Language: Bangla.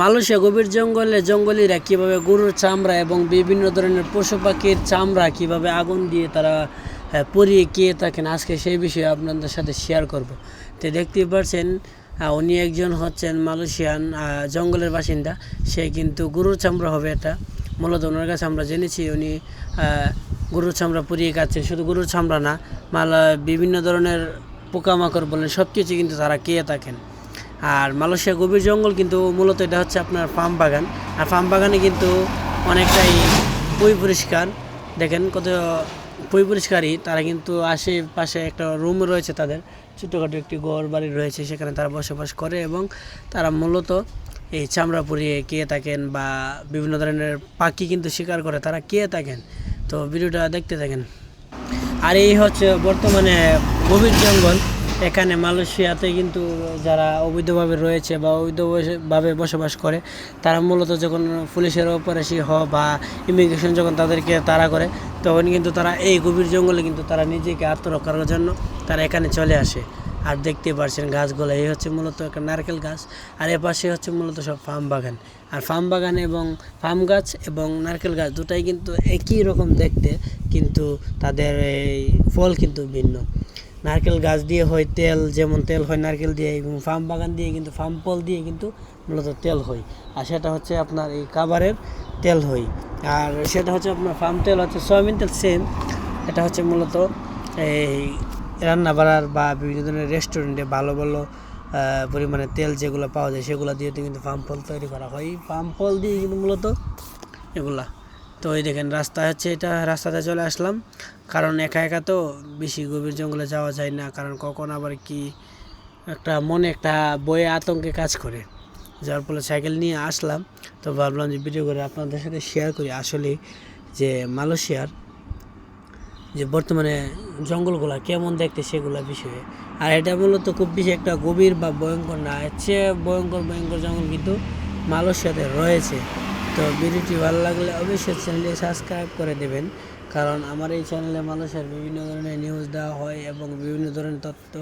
মালয়েশিয়া গভীর জঙ্গলে জঙ্গলিরা কীভাবে গরুর চামড়া এবং বিভিন্ন ধরনের পশু পাখির চামড়া কীভাবে আগুন দিয়ে তারা পুড়িয়ে কে থাকেন, আজকে সেই বিষয়ে আপনাদের সাথে শেয়ার করব। তো দেখতেই পাচ্ছেন উনি একজন হচ্ছেন মালয়েশিয়ান জঙ্গলের বাসিন্দা। সে কিন্তু গরুর চামড়া হবে এটা। মূলত ওনার কাছে আমরা জেনেছি উনি গরুর চামড়া পুড়িয়ে খাচ্ছেন শুধু গরুর চামড়া না, মালা বিভিন্ন ধরনের পোকামাকড় বলেন সব কিছু কিন্তু তারা খেয়ে থাকেন। আর মালয়েশিয়া গভীর জঙ্গল কিন্তু মূলত এটা হচ্ছে আপনার ফার্ম বাগান। আর ফার্ম বাগানে কিন্তু অনেকটাই পই পরিষ্কার। দেখেন কত পই পরিষ্কারই, তারা কিন্তু আশেপাশে একটা রুম রয়েছে তাদের। ছোটোখাটো একটি ঘর বাড়ি রয়েছে, সেখানে তারা বসবাস করে এবং তারা মূলত এই চামড়া পুড়িয়ে কে থাকেন বা বিভিন্ন ধরনের পাখি কিন্তু শিকার করে, তারা কে থাকেন। তো ভিডিওটা দেখতে থাকেন। আর এই হচ্ছে বর্তমানে গভীর জঙ্গল। এখানে মালয়েশিয়াতে কিন্তু যারা অবৈধভাবে রয়েছে বা অবৈধভাবে বসবাস করে, তারা মূলত যখন পুলিশের অপরাশী হ বা ইমিগ্রেশন যখন তাদেরকে তাড়া করে, তখন কিন্তু তারা এই গভীর জঙ্গলে কিন্তু তারা নিজেকে আত্মরক্ষার জন্য তারা এখানে চলে আসে। আর দেখতে পারছেন গাছগুলো, এই হচ্ছে মূলত একটা নারকেল গাছ, আর এ পাশে হচ্ছে মূলত সব ফার্ম বাগান। আর ফার্ম বাগান এবং ফার্ম গাছ এবং নারকেল গাছ দুটাই কিন্তু একই রকম দেখতে, কিন্তু তাদের এই ফল কিন্তু ভিন্ন। নারকেল গাছ দিয়ে হয় তেল, যেমন তেল হয় নারকেল দিয়ে এবং ফার্ম বাগান দিয়ে কিন্তু ফার্ম ফল দিয়ে কিন্তু মূলত তেল হয়। আর সেটা হচ্ছে আপনার এই কাবারের তেল হয়। আর সেটা হচ্ছে আপনার ফার্ম তেল হচ্ছে সয়াবিন তেল, সেম। এটা হচ্ছে মূলত এই রান্না বাড়ার বা বিভিন্ন ধরনের রেস্টুরেন্টে ভালো ভালো পরিমাণে তেল যেগুলো পাওয়া যায় সেগুলো দিয়ে কিন্তু পাম ফল তৈরি করা হয়। পাম ফল দিয়ে কিন্তু মূলত এগুলা। তো এই দেখেন রাস্তা হচ্ছে এটা, রাস্তাতে চলে আসলাম। কারণ একা একা তো বেশি গভীর জঙ্গলে যাওয়া যায় না, কারণ কখন আবার কি একটা মনে একটা বয়ে আতঙ্কে কাজ করে। যার ফলে সাইকেল নিয়ে আসলাম। তো ভাবলাম যে ভিডিও করে আপনাদের সাথে শেয়ার করি আসলে যে মালয়েশিয়ার যে বর্তমানে জঙ্গলগুলা কেমন দেখতে সেগুলা বিষয়ে। আর এটা মূলত খুব বেশি একটা গভীর বা ভয়ঙ্কর না, এর চেয়ে ভয়ঙ্কর ভয়ঙ্কর জঙ্গল কিন্তু মালয়েশিয়াতে রয়েছে। তো ভিডিওটি ভালো লাগলে অবশ্যই চ্যানেলটি সাবস্ক্রাইব করে দেবেন। কারণ আমার এই চ্যানেলে মানুষের বিভিন্ন ধরনের নিউজ দেওয়া হয় এবং বিভিন্ন ধরনের তথ্য